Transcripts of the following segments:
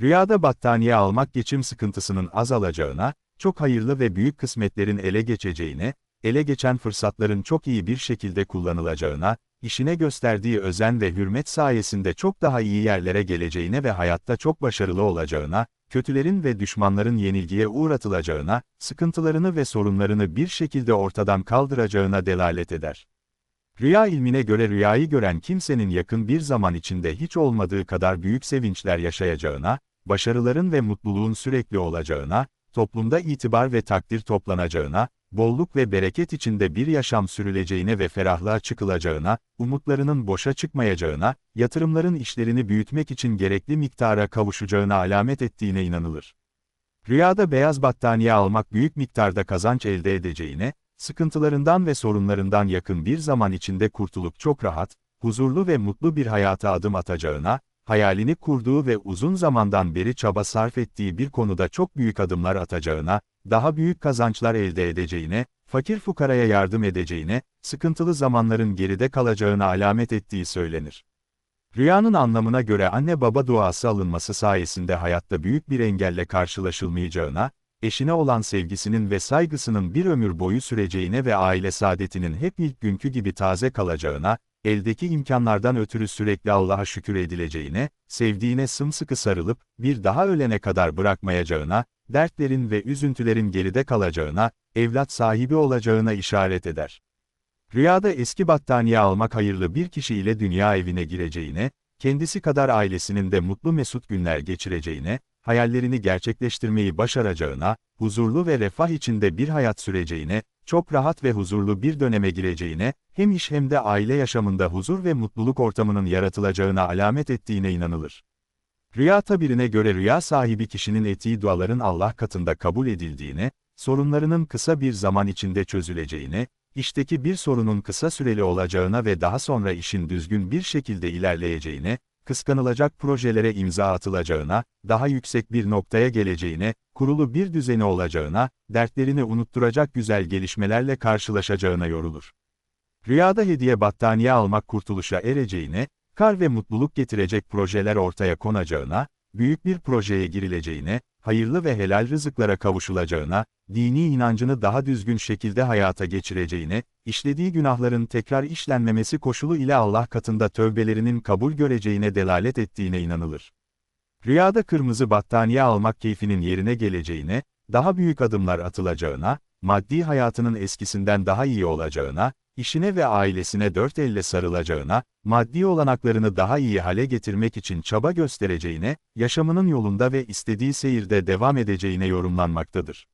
Rüyada battaniye almak geçim sıkıntısının azalacağına, çok hayırlı ve büyük kısmetlerin ele geçeceğine, ele geçen fırsatların çok iyi bir şekilde kullanılacağına, işine gösterdiği özen ve hürmet sayesinde çok daha iyi yerlere geleceğine ve hayatta çok başarılı olacağına, kötülerin ve düşmanların yenilgiye uğratılacağına, sıkıntılarını ve sorunlarını bir şekilde ortadan kaldıracağına delalet eder. Rüya ilmine göre rüyayı gören kimsenin yakın bir zaman içinde hiç olmadığı kadar büyük sevinçler yaşayacağına, başarıların ve mutluluğun sürekli olacağına, toplumda itibar ve takdir toplanacağına, bolluk ve bereket içinde bir yaşam sürüleceğine ve ferahlığa çıkılacağına, umutlarının boşa çıkmayacağına, yatırımların işlerini büyütmek için gerekli miktara kavuşacağına alamet ettiğine inanılır. Rüyada beyaz battaniye almak büyük miktarda kazanç elde edeceğine, sıkıntılarından ve sorunlarından yakın bir zaman içinde kurtulup çok rahat, huzurlu ve mutlu bir hayata adım atacağına, hayalini kurduğu ve uzun zamandan beri çaba sarf ettiği bir konuda çok büyük adımlar atacağına, daha büyük kazançlar elde edeceğine, fakir fukaraya yardım edeceğine, sıkıntılı zamanların geride kalacağına alamet ettiği söylenir. Rüyanın anlamına göre anne baba duası alınması sayesinde hayatta büyük bir engelle karşılaşılmayacağına, eşine olan sevgisinin ve saygısının bir ömür boyu süreceğine ve aile saadetinin hep ilk günkü gibi taze kalacağına, eldeki imkanlardan ötürü sürekli Allah'a şükür edileceğine, sevdiğine sımsıkı sarılıp, bir daha ölene kadar bırakmayacağına, dertlerin ve üzüntülerin geride kalacağına, evlat sahibi olacağına işaret eder. Rüyada eski battaniye almak hayırlı bir kişi ile dünya evine gireceğine, kendisi kadar ailesinin de mutlu mesut günler geçireceğine, hayallerini gerçekleştirmeyi başaracağına, huzurlu ve refah içinde bir hayat süreceğine, çok rahat ve huzurlu bir döneme gireceğine, hem iş hem de aile yaşamında huzur ve mutluluk ortamının yaratılacağına alamet ettiğine inanılır. Rüya tabirine göre rüya sahibi kişinin ettiği duaların Allah katında kabul edildiğine, sorunlarının kısa bir zaman içinde çözüleceğine, işteki bir sorunun kısa süreli olacağına ve daha sonra işin düzgün bir şekilde ilerleyeceğine, kıskanılacak projelere imza atılacağına, daha yüksek bir noktaya geleceğine, kurulu bir düzeni olacağına, dertlerini unutturacak güzel gelişmelerle karşılaşacağına yorulur. Rüyada hediye battaniye almak kurtuluşa ereceğine, kar ve mutluluk getirecek projeler ortaya konacağına, büyük bir projeye girileceğine, hayırlı ve helal rızıklara kavuşulacağına, dini inancını daha düzgün şekilde hayata geçireceğine, işlediği günahların tekrar işlenmemesi koşulu ile Allah katında tövbelerinin kabul göreceğine delalet ettiğine inanılır. Rüyada kırmızı battaniye almak keyfinin yerine geleceğine, daha büyük adımlar atılacağına, maddi hayatının eskisinden daha iyi olacağına, işine ve ailesine dört elle sarılacağına, maddi olanaklarını daha iyi hale getirmek için çaba göstereceğine, yaşamının yolunda ve istediği seyirde devam edeceğine yorumlanmaktadır.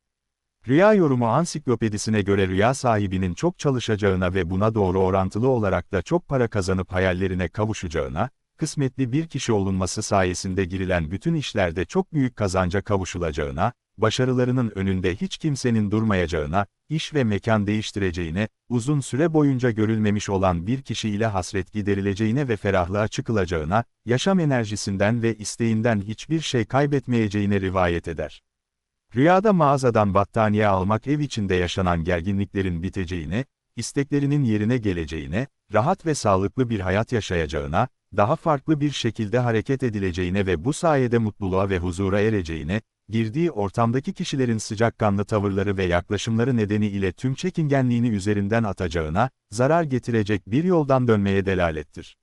Rüya yorumu ansiklopedisine göre rüya sahibinin çok çalışacağına ve buna doğru orantılı olarak da çok para kazanıp hayallerine kavuşacağına, kısmetli bir kişi olunması sayesinde girilen bütün işlerde çok büyük kazanca kavuşulacağına, başarılarının önünde hiç kimsenin durmayacağına, iş ve mekan değiştireceğine, uzun süre boyunca görülmemiş olan bir kişi ile hasret giderileceğine ve ferahlığa çıkılacağına, yaşam enerjisinden ve isteğinden hiçbir şey kaybetmeyeceğine rivayet eder. Rüyada mağazadan battaniye almak ev içinde yaşanan gerginliklerin biteceğine, isteklerinin yerine geleceğine, rahat ve sağlıklı bir hayat yaşayacağına, daha farklı bir şekilde hareket edileceğine ve bu sayede mutluluğa ve huzura ereceğine, girdiği ortamdaki kişilerin sıcakkanlı tavırları ve yaklaşımları nedeniyle tüm çekingenliğini üzerinden atacağına, zarar getirecek bir yoldan dönmeye delalettir.